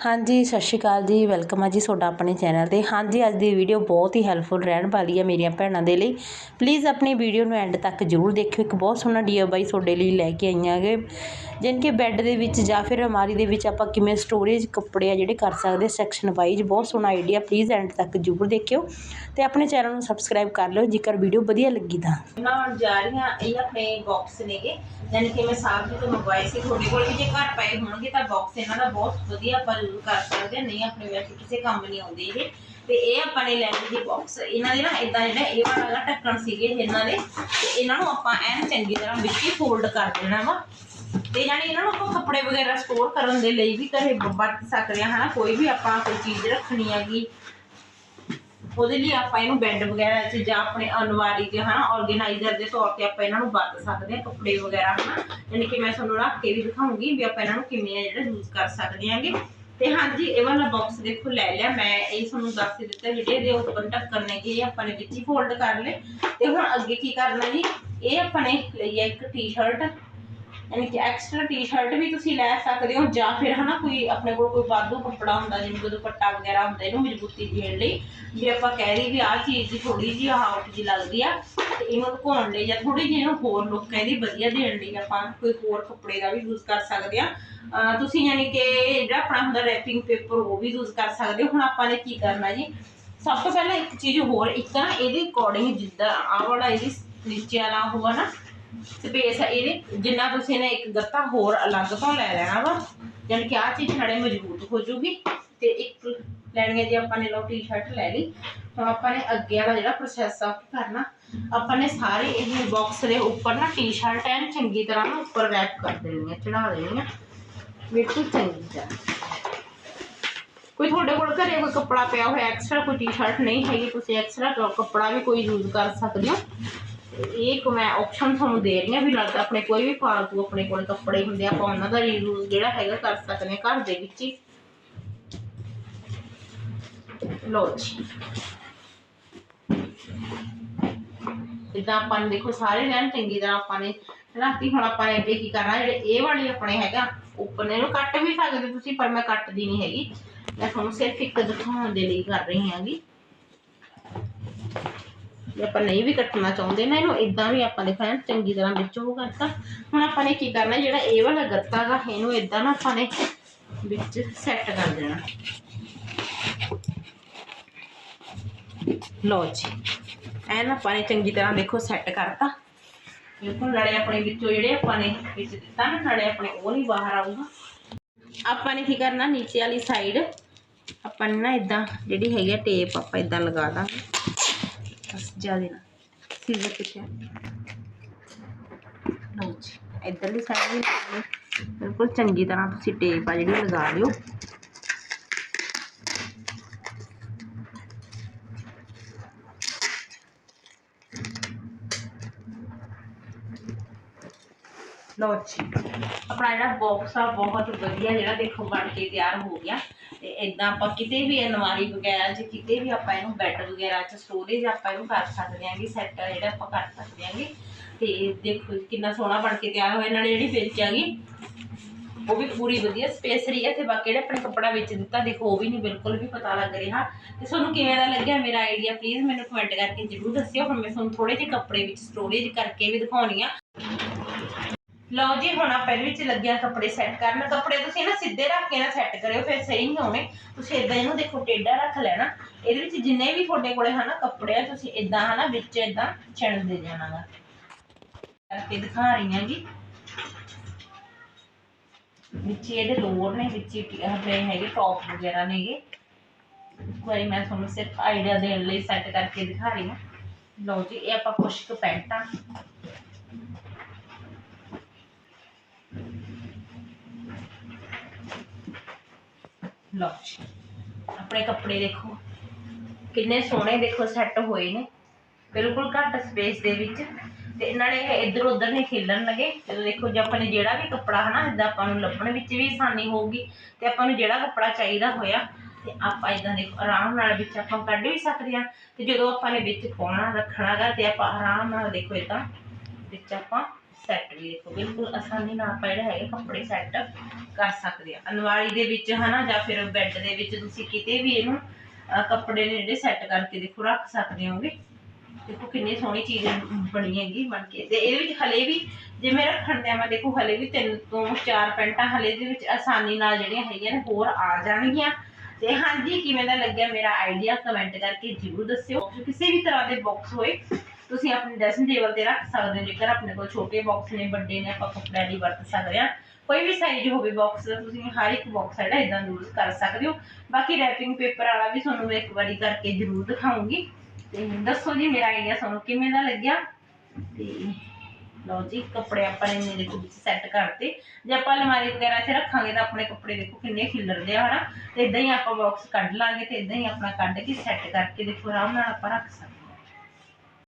ਹਾਂਜੀ, ਸਤਿ ਸ਼੍ਰੀ ਅਕਾਲ ਜੀ। ਵੈਲਕਮ ਆ ਜੀ ਤੁਹਾਡਾ ਆਪਣੇ ਚੈਨਲ ਤੇ। ਹਾਂਜੀ, ਅੱਜ ਦੀ ਵੀਡੀਓ ਬਹੁਤ ਹੀ ਹੈਲਪਫੁਲ ਰਹਿਣ ਵਾਲੀ ਹੈ ਮੇਰੀਆਂ ਭੈਣਾਂ ਦੇ ਲਈ। ਪਲੀਜ਼ ਆਪਣੀ ਵੀਡੀਓ ਨੂੰ ਐਂਡ ਤੱਕ ਜ਼ਰੂਰ ਦੇਖਿਓ। ਇੱਕ ਬਹੁਤ ਸੋਹਣਾ ਡੀਆਈਵਾਈ ਤੁਹਾਡੇ ਲਈ ਲੈ ਕੇ ਆਈਆਂ ਜਾਣੀ ਕਿ ਬੈੱਡ ਦੇ ਵਿੱਚ ਜਾਂ ਫਿਰ ਅਲਮਾਰੀ ਦੇ ਵਿੱਚ ਆਪਾਂ ਕਿਵੇਂ ਸਟੋਰੇਜ ਕੱਪੜੇ ਆ ਜਿਹੜੇ ਕਰ ਸਕਦੇ ਸੈਕਸ਼ਨ ਵਾਈਜ਼ ਬਹੁਤ ਸੋਹਣਾ ਆਈਡੀਆ ਪਲੀਜ਼ ਐਂਡ ਤੱਕ ਜ਼ਰੂਰ ਦੇਖਿਓ ਅਤੇ ਆਪਣੇ ਚੈਨਲ ਨੂੰ ਸਬਸਕ੍ਰਾਈਬ ਕਰ ਲਿਓ ਜੇਕਰ ਵੀਡੀਓ ਵਧੀਆ ਲੱਗੀ ਤਾਂ। ਬਣਾਉਣ ਜਾ ਰਹੀਆਂ ਇਹ ਆਪਣੇ ਬਾਕਸ ਨੇਗੇ ਯਾਨੀ ਕਿ ਮੈਂ ਸਾਹ ਜੀ ਤੋਂ ਮੰਗਵਾਏ ਸੀ, ਤੁਹਾਡੇ ਕੋਲ ਵੀ ਜੇ ਘਰ ਪਏ ਹੋਣਗੇ ਤਾਂ ਬਾਕਸ ਇਹਨਾਂ ਦਾ ਬਹੁਤ ਵਧੀਆ ਆਪਾਂ ਯੂਜ਼ ਕਰ ਸਕਦੇ ਨਹੀਂ ਆਪਣੇ ਵੈਸੇ ਕਿਸੇ ਕੰਮ ਨਹੀਂ ਆਉਂਦੇ ਇਹ। ਤੇ ਇਹ ਆਪਾਂ ਨੇ ਲੈ ਲਈ ਜੀ ਬਾਕਸ ਇਹਨਾਂ ਦੇ ਨਾ ਇਦਾਂ ਜਿਹੜਾ ਇਹ ਵਾਲਾ ਢੱਕਣ ਸੀਗੇ ਇਹਨਾਂ ਦੇ, ਤੇ ਇਹਨਾਂ ਨੂੰ ਆਪਾਂ ਐਨ ਚੰਗੀ ਤਰ੍ਹਾਂ ਵਿੱਚ ਹੀ ਫੋਲਡ ਕਰ ਦੇਣਾ ਵਾ। ਤੇ ਯਾਨੀ ਇਹਨਾਂ ਨੂੰ ਆਪਾਂ ਕੱਪੜੇ ਵਗੈਰਾ ਸਟੋਰ ਕਰਨ ਦੇ ਲਈ ਵੀ ਘਰੇ ਵਰਤ ਸਕਦੇ ਹਾਂ ਹਨਾ? ਕੋਈ ਵੀ ਆਪਾਂ ਕੋਈ ਚੀਜ਼ ਰੱਖਣੀ ਹੈਗੀ, ਉਹਦੇ ਲਈ ਆਪਾਂ ਇਹਨੂੰ ਬੈੱਡ ਵਗੈਰਾ 'ਚ ਜਾਂ ਆਪਣੇ ਅਨਵਾਰੀ 'ਚ ਹਨਾ? ਆਰਗੇਨਾਈਜ਼ਰ ਦੇ ਤੌਰ ਤੇ ਆਪਾਂ ਇਹਨਾਂ ਨੂੰ ਵਰਤ ਸਕਦੇ ਹਾਂ ਕੱਪੜੇ ਵਗੈਰਾ, ਹਨਾ? ਯਾਨੀ ਕਿ ਮੈਂ ਤੁਹਾਨੂੰ ਰੱਖ ਕੇ ਵੀ ਦਿਖਾਉਂਗੀ ਵੀ ਆਪਾਂ ਇਹਨਾਂ ਨੂੰ ਕਿਵੇਂ ਜਿਹੜਾ ਯੂਜ਼ ਕਰ ਸਕਦੇ ਹਾਂਗੇ। ਤੇ ਹਾਂਜੀ, ਇਹ ਵਾਲਾ ਬਾਕਸ ਦੇਖੋ, ਲੈ ਲਿਆ। ਮੈਂ ਇਹ ਤੁਹਾਨੂੰ ਦੱਸ ਦਿੱਤਾ, ਜਿਹੜੇ ਇਹਦੇ ਉੱਪਰ ਢੱਕਣ ਨੇ ਕਿ ਇਹ ਆਪਾਂ ਨੇ ਵਿੱਚ ਹੀ ਫੋਲਡ ਕਰ ਲਏ। ਤੇ ਹੁਣ ਅੱਗੇ ਕੀ ਕਰਨਾ ਜੀ? ਇਹ ਆਪਾਂ ਨੇ ਲਈ ਹੈ ਇੱਕ ਟੀ-ਸ਼ਰਟ ਯਾਨੀ ਕਿ ਐਕਸਟਰਾ ਟੀ-ਸ਼ਰਟ ਵੀ ਤੁਸੀਂ ਲੈ ਸਕਦੇ ਹੋ ਜਾਂ ਫਿਰ ਹਨਾ ਕੋਈ ਆਪਣੇ ਕੋਲ ਕੋਈ ਵਾਧੂ ਕੱਪੜਾ ਹੁੰਦਾ, ਜਿਵੇਂ ਕੋਈ ਦੁਪੱਟਾ ਵਗੈਰਾ ਹੁੰਦਾ, ਇਹਨੂੰ ਮਜ਼ਬੂਤੀ ਦੇਣ ਲਈ। ਜੇ ਆਪਾਂ ਕਹਿ ਰਹੀ ਵੀ ਆਹ ਚੀਜ਼ ਦੀ ਥੋੜੀ ਜਿਹੀ ਆਊਟ ਜੀ ਲੱਗਦੀ ਆ, ਤੇ ਇਹਨੂੰ ਧੋਣ ਲਈ ਜਾਂ ਥੋੜੀ ਜਿਹੀ ਇਹਨੂੰ ਹੋਰ ਲੁੱਕ ਇਹਦੀ ਵਧੀਆ ਦੇਣ ਲਈ ਆਪਾਂ ਕੋਈ ਹੋਰ ਕੱਪੜੇ ਦਾ ਵੀ ਯੂਜ਼ ਕਰ ਸਕਦੇ ਆ। ਤੁਸੀਂ ਯਾਨੀ ਕਿ ਜਿਹੜਾ ਆਪਣਾ ਹੁੰਦਾ ਰੈਪਿੰਗ ਪੇਪਰ ਉਹ ਵੀ ਯੂਜ਼ ਕਰ ਸਕਦੇ ਹੋ। ਹੁਣ ਆਪਾਂ ਨੇ ਕੀ ਕਰਨਾ ਜੀ? ਸਭ ਤੋਂ ਪਹਿਲਾਂ ਇੱਕ ਚੀਜ਼ ਹੋਰ, ਇੱਕ ਨਾ ਇਹਦੇ ਅਕੋਰਡਿੰਗ ਜਿੱਦਾਂ ਆਹ ਵਾਲਾ ਇਹਦੀ ਨੀਚੇ ਵਾਲਾ ਹੋਆ ਨਾ ਸਪੇਸ ਹੈ ਇਹਦੇ, ਜਿੰਨਾ ਤੁਸੀਂ ਨੇ ਇੱਕ ਗੱਤਾ ਹੋਰ ਅਲੱਗ ਤੋਂ ਲੈ ਲੈਣਾ ਵਾ, ਜਾਣੀ ਕਿ ਆਹ ਚੀਜ਼ ਨਾਲੇ ਮਜ਼ਬੂਤ ਹੋ ਜੂਗੀ, ਤੇ ਇੱਕ ਲੈਣੀ ਹੈ ਆਪਾਂ ਨੇ ਲੋ ਟੀ-ਸ਼ਰਟ ਲੈ ਲਈ, ਹੁਣ ਆਪਾਂ ਨੇ ਅੱਗੇ ਵਾਲਾ ਜਿਹੜਾ ਪ੍ਰੋਸੈਸ ਆ ਕਰਨਾ। ਆਪਾਂ ਨੇ ਸਾਰੇ ਇਹ ਬਾਕਸ ਦੇ ਉੱਪਰ ਨਾ ਟੀ-ਸ਼ਰਟ ਐਨ ਚੰਗੀ ਤਰ੍ਹਾਂ ਨਾ ਉੱਪਰ ਰੈਪ ਕਰ ਦੇਣੀ ਹੈ ਚੜਾ ਦੇਣੀ ਹੈ। ਬਿਲਕੁਲ ਚੰਗੀ ਤਰ੍ਹਾਂ। ਕੋਈ ਤੁਹਾਡੇ ਕੋਲ ਘਰੇ ਕੋਈ ਕੱਪੜਾ ਪਿਆ ਹੋਇਆ ਐਕਸਟਰਾ ਕੋਈ ਟੀ-ਸ਼ਰਟ ਨਹੀਂ ਹੈਗੀ, ਤੁਸੀਂ ਐਕਸਟਰਾ ਕੱਪੜਾ ਵੀ ਕੋਈ ਯੂਜ਼ ਕਰ ਸਕਦੇ ਹੋ। ਇਹ ਇੱਕ ਮੈਂ ਆਪਸ਼ਨ ਤੁਹਾਨੂੰ ਦੇ ਰਹੀ ਹਾਂ ਵੀ ਨਾਲ ਆਪਣੇ ਕੋਈ ਵੀ ਫਾਲਤੂ ਆਪਣੇ ਕੋਲ ਕੱਪੜੇ ਹੁੰਦੇ ਆਪਾਂ ਉਹਨਾਂ ਦਾ ਯੂਜ਼ ਜਿਹੜਾ ਹੈਗਾ ਕਰ ਸਕਦੇ ਹਾਂ ਘਰ ਦੇ ਵਿੱਚ ਹੀ। ਲੋ ਜੀ। ਇਦਾਂ ਆਪਾਂ ਨੇ ਦੇਖੋ ਸਾਰੇ ਰਹਿਣ ਚੰਗੀ ਤਰ੍ਹਾਂ ਆਪਾਂ ਨੇ ਰਾਤੀ ਹੁਣ ਆਪਾਂ ਨੇ ਕੀ ਕਰਨਾ, ਜਿਹੜੇ ਇਹ ਵਾਲੀ ਆਪਣੇ ਹੈਗਾ ਉੱਪਰ ਨੇ ਇਹਨੂੰ ਕੱਟ ਵੀ ਸਕਦੇ ਤੁਸੀਂ, ਪਰ ਮੈਂ ਕੱਟਦੀ ਨਹੀਂ ਹੈਗੀ। ਮੈਂ ਤੁਹਾਨੂੰ ਸਿਰਫ ਇੱਕ ਦਿਖਾਉਣ ਦੇ ਲਈ ਕਰ ਰਹੀ ਹਾਂਗੀ। ਜੇ ਆਪਾਂ ਨਹੀਂ ਵੀ ਕੱਟਣਾ ਚਾਹੁੰਦੇ ਨਾ ਇਹਨੂੰ ਇਦਾਂ ਵੀ ਆਪਾਂ ਦੇਖਣਾ ਚੰਗੀ ਤਰ੍ਹਾਂ ਵਿੱਚੋਂ ਉਹ ਕਰਤਾ ਹੁਣ ਆਪਾਂ ਨੇ ਕੀ ਕਰਨਾ, ਜਿਹੜਾ ਇਹ ਵਾਲਾ ਗੱਤਾ ਗਾ, ਇਹਨੂੰ ਇਦਾਂ ਨਾ ਆਪਾਂ ਨੇ ਵਿੱਚ ਸੈੱਟ ਕਰ ਦੇਣਾ। ਲਓ ਜੀ, ਐਨ ਆਪਾਂ ਨੇ ਚੰਗੀ ਤਰ੍ਹਾਂ ਦੇਖੋ ਸੈੱਟ ਕਰਤਾ। ਬਿਲਕੁਲ ਨਾਲੇ ਆਪਣੇ ਵਿੱਚੋਂ ਜਿਹੜੇ ਆਪਾਂ ਨੇ ਵਿੱਚ ਦਿੱਤਾ ਨਾ, ਨਾਲੇ ਆਪਣੇ ਉਹ ਨਹੀਂ ਬਾਹਰ ਆਊਗਾ। ਆਪਾਂ ਨੇ ਕੀ ਕਰਨਾ, ਨੀਚੇ ਵਾਲੀ ਸਾਈਡ ਆਪਾਂ ਨੇ ਨਾ ਇਦਾਂ ਜਿਹੜੀ ਹੈਗੀ ਆ ਟੇਪ ਆਪਾਂ ਇਦਾਂ ਲਗਾ ਦਾਂਗੇ। ਬਸ ਜ਼ਿਆਦਾ ਸੀਜ਼ਰ ਕਿੱਥੇ ਲਓ ਜੀ, ਇਧਰਲੀ ਸਾਈਡ ਵੀ ਬਿਲਕੁਲ ਚੰਗੀ ਤਰ੍ਹਾਂ ਤੁਸੀਂ ਟੇਪ ਆ ਜਿਹੜੀ ਲਗਾ ਲਿਓ। ਲਓ ਜੀ। ਆਪਣਾ ਜਿਹੜਾ ਬਾਕਸ ਆ, ਬਹੁਤ ਵਧੀਆ ਜਿਹੜਾ ਦੇਖੋ ਬਣ ਕੇ ਤਿਆਰ ਹੋ ਗਿਆ। ਤੇ ਇਦਾਂ ਆਪਾਂ ਕਿਤੇ ਵੀ ਅਲਮਾਰੀ ਵਗੈਰਾ 'ਚ ਕਿਤੇ ਵੀ ਆਪਾਂ ਇਹਨੂੰ ਬੈੱਡ ਵਗੈਰਾ 'ਚ ਸਟੋਰੇਜ ਆਪਾਂ ਇਹਨੂੰ ਕਰ ਸਕਦੇ ਆਂਗੇ ਸੈੱਟ ਜਿਹੜਾ ਆਪਾਂ ਕਰ ਸਕਦੇ ਆਂਗੇ ਤੇ ਦੇਖੋ ਕਿੰਨਾ ਸੋਹਣਾ ਬਣ ਕੇ ਤਿਆਰ ਹੋਇਆ। ਨਾਲੇ ਜਿਹੜੀ ਵਿੱਚ ਹੈਗੀ ਉਹ ਵੀ ਪੂਰੀ ਵਧੀਆ ਸਪੇਸ ਰਹੀ ਹੈ ਤੇ ਬਾਕੀ ਜਿਹੜਾ ਆਪਣੇ ਕੱਪੜਾ ਵਿੱਚ ਦਿੱਤਾ, ਦੇਖੋ ਉਹ ਵੀ ਨਹੀਂ, ਬਿਲਕੁਲ ਵੀ ਪਤਾ ਲੱਗ ਰਿਹਾ। ਤੇ ਤੁਹਾਨੂੰ ਕਿਵੇਂ ਦਾ ਲੱਗਿਆ ਮੇਰਾ ਆਈਡੀਆ ਪਲੀਜ਼ ਮੈਨੂੰ ਕਮੈਂਟ ਕਰਕੇ ਜ਼ਰੂਰ ਦੱਸਿਓ। ਹੁਣ ਮੈਂ ਤੁਹਾਨੂੰ ਥੋੜੇ ਜਿਹੇ ਕੱਪੜੇ ਵਿੱਚ ਸਟੋਰੇਜ ਕਰਕੇ ਵੀ ਦਿਖਾਉਣੀ ਆ। ਲਓ ਜੀ, ਹੁਣ ਆਪਾਂ ਇਹਦੇ ਵਿੱਚ ਲੱਗਿਆ ਕੱਪੜੇ ਸੈੱਟ ਕਰਨ। ਕੱਪੜੇ ਤੁਸੀਂ ਨਾ ਸਿੱਧੇ ਰੱਖ ਕੇ ਨਾ ਸੈੱਟ ਕਰਿਓ, ਫਿਰ ਸਹੀ ਨਹੀਂ ਹੋਣੇ ਤੁਸੀਂ ਇਦਾਂ ਇਹਨੂੰ ਦੇਖੋ, ਟੇਢਾ ਰੱਖ ਲੈਣਾ। ਇਹਦੇ ਵਿੱਚ ਜਿੰਨੇ ਵੀ ਤੁਹਾਡੇ ਕੋਲੇ ਹਨਾ ਕੱਪੜੇ ਆ, ਤੁਸੀਂ ਇਦਾਂ ਹਨਾ ਵਿੱਚ ਇਦਾਂ ਚਿਣ ਜਾਣਾਗਾ। ਕਰਕੇ ਦਿਖਾ ਰਹੀ ਹਾਂ ਜੀ ਵਿੱਚ ਇਹਦੇ ਲੋਅਰ ਨੇ, ਵਿੱਚ ਹੀ ਹੈਗੇ ਟੌਪ ਵਗੈਰਾ ਨੇਗੇ। ਇੱਕ ਵਾਰੀ ਮੈਂ ਤੁਹਾਨੂੰ ਸਿਰਫ ਆਈਡੀਆ ਦੇਣ ਲਈ ਸੈੱਟ ਕਰਕੇ ਦਿਖਾ ਰਹੀ ਹਾਂ। ਲਓ ਜੀ, ਇਹ ਆਪਾਂ ਕੁਸ਼ਕ ਕੁ ਪੈਂਟਾਂ। ਲਓ ਜੀ। ਆਪਣੇ ਕੱਪੜੇ ਦੇਖੋ। ਕਿੰਨੇ ਸੋਹਣੇ ਦੇਖੋ ਸੈੱਟ ਹੋਏ ਨੇ। ਬਿਲਕੁਲ ਘੱਟ ਸਪੇਸ ਦੇ ਵਿੱਚ। ਤੇ ਨਾਲੇ ਇਹ ਇੱਧਰ ਉੱਧਰ ਨਹੀਂ ਖੇਲਣ ਲੱਗੇ। ਜਦੋਂ ਦੇਖੋ ਜੇ ਆਪਾਂ ਨੇ ਜਿਹੜਾ ਵੀ ਕੱਪੜਾ ਹਨਾ ਇਦਾਂ ਆਪਾਂ ਨੂੰ ਲੱਭਣ ਵਿੱਚ ਵੀ ਆਸਾਨੀ ਹੋਊਗੀ ਤੇ ਆਪਾਂ ਨੂੰ ਜਿਹੜਾ ਕੱਪੜਾ ਚਾਹੀਦਾ ਹੋਇਆ, ਤੇ ਆਪਾਂ ਇਦਾਂ ਦੇਖੋ, ਆਰਾਮ ਨਾਲ ਵਿੱਚ ਆਪਾਂ ਕੱਢ ਵੀ ਸਕਦੇ ਹਾਂ। ਤੇ ਜਦੋਂ ਆਪਾਂ ਨੇ ਵਿੱਚ ਪਾਉਣਾ ਰੱਖਣਾਗਾ ਤੇ ਆਪਾਂ ਆਰਾਮ ਨਾਲ ਦੇਖੋ ਇਦਾਂ ਵਿੱਚ ਆਪਾਂ ਸੈੱਟ ਵੀ ਦੇਖੋ। ਬਿਲਕੁਲ ਆਸਾਨੀ ਨਾਲ ਆਪਾਂ ਜਿਹੜਾ ਹੈਗਾ ਕੱਪੜੇ ਸੈੱਟ ਕਰ ਸਕਦੇ ਆ। ਅਲਮਾਰੀ ਦੇ ਵਿੱਚ ਹਨਾ, ਜਾਂ ਫਿਰ ਬੈੱਡ ਦੇ ਵਿੱਚ ਤੁਸੀਂ ਕਿਤੇ ਵੀ ਇਹਨੂੰ ਕੱਪੜੇ ਨੇ ਜਿਹੜੇ ਸੈੱਟ ਕਰਕੇ ਦੇਖੋ, ਰੱਖ ਸਕਦੇ ਹੋਗੇ। ਦੇਖੋ ਕਿੰਨੀ ਸੋਹਣੀ ਚੀਜ਼ ਬਣੀ ਹੈਗੀ ਬਣ ਕੇ। ਤੇ ਇਹਦੇ ਵਿੱਚ ਹਲੇ ਵੀ ਜਿਵੇਂ ਰੱਖਣ ਦੇ ਮੈਂ ਦੇਖੋ ਹਲੇ ਵੀ ਤਿੰਨ ਤੋਂ ਚਾਰ ਪੈਂਟਾਂ ਹਲੇ ਦੇ ਵਿੱਚ ਆਸਾਨੀ ਨਾਲ ਜਿਹੜੀਆਂ ਹੈਗੀਆਂ ਨੇ, ਹੋਰ ਆ ਜਾਣਗੀਆਂ। ਤੇ ਹਾਂਜੀ, ਕਿਵੇਂ ਦਾ ਲੱਗਿਆ ਮੇਰਾ ਆਈਡੀਆ ਕਮੈਂਟ ਕਰਕੇ ਜ਼ਰੂਰ ਦੱਸਿਓ। ਕਿਸੇ ਵੀ ਤਰ੍ਹਾਂ ਦੇ ਬਾਕਸ ਹੋਏ, ਤੁਸੀਂ ਆਪਣੇ ਡਰੈਸਿੰਗ ਟੇਬਲ ਤੇ ਰੱਖ ਸਕਦੇ ਹੋ। ਜੇਕਰ ਆਪਣੇ ਕੋਲ ਛੋਟੇ ਬਾਕਸ ਨੇ, ਵੱਡੇ ਨੇ, ਆਪਾਂ ਕੱਪੜਿਆਂ ਲਈ ਵਰਤ ਸਕਦੇ ਹਾਂ। ਕੋਈ ਵੀ ਸਾਈਜ਼ ਹੋਵੇ ਬਾਕਸ ਦਾ ਤੁਸੀਂ ਹਰ ਇੱਕ ਬਾਕਸ ਜਿਹੜਾ ਇਦਾਂ ਯੂਜ਼ ਕਰ ਸਕਦੇ ਹੋ। ਬਾਕੀ ਰੈਪਿੰਗ ਪੇਪਰ ਵਾਲਾ ਵੀ ਤੁਹਾਨੂੰ ਮੈਂ ਇੱਕ ਵਾਰੀ ਕਰਕੇ ਜ਼ਰੂਰ ਦਿਖਾਉਂਗੀ। ਤੇ ਦੱਸੋ ਜੀ, ਮੇਰਾ ਆਈਡੀਆ ਤੁਹਾਨੂੰ ਕਿਵੇਂ ਦਾ ਲੱਗਿਆ? ਤੇ ਲਓ ਜੀ, ਕੱਪੜੇ ਆਪਾਂ ਨੇ ਮੇਰੇ ਕੋਲ ਵਿੱਚ ਸੈੱਟ ਕਰਤੇ। ਜੇ ਆਪਾਂ ਅਲਮਾਰੀ ਵਗੈਰਾ 'ਚ ਰੱਖਾਂਗੇ ਤਾਂ ਆਪਣੇ ਕੱਪੜੇ ਦੇਖੋ ਕਿੰਨੇ ਖਿਲਰਦੇ ਆ, ਹਨਾ? ਤੇ ਇਦਾਂ ਹੀ ਆਪਾਂ ਬਾਕਸ ਕੱਢ ਲਾਂਗੇ ਤੇ ਇਦਾਂ ਹੀ ਆਪਣਾ ਕੱਢ ਕੇ ਸੈੱਟ ਕਰਕੇ ਦੇਖੋ, ਆਰਾਮ ਨਾਲ ਆਪਾਂ ਰੱਖ ਸਕਦੇ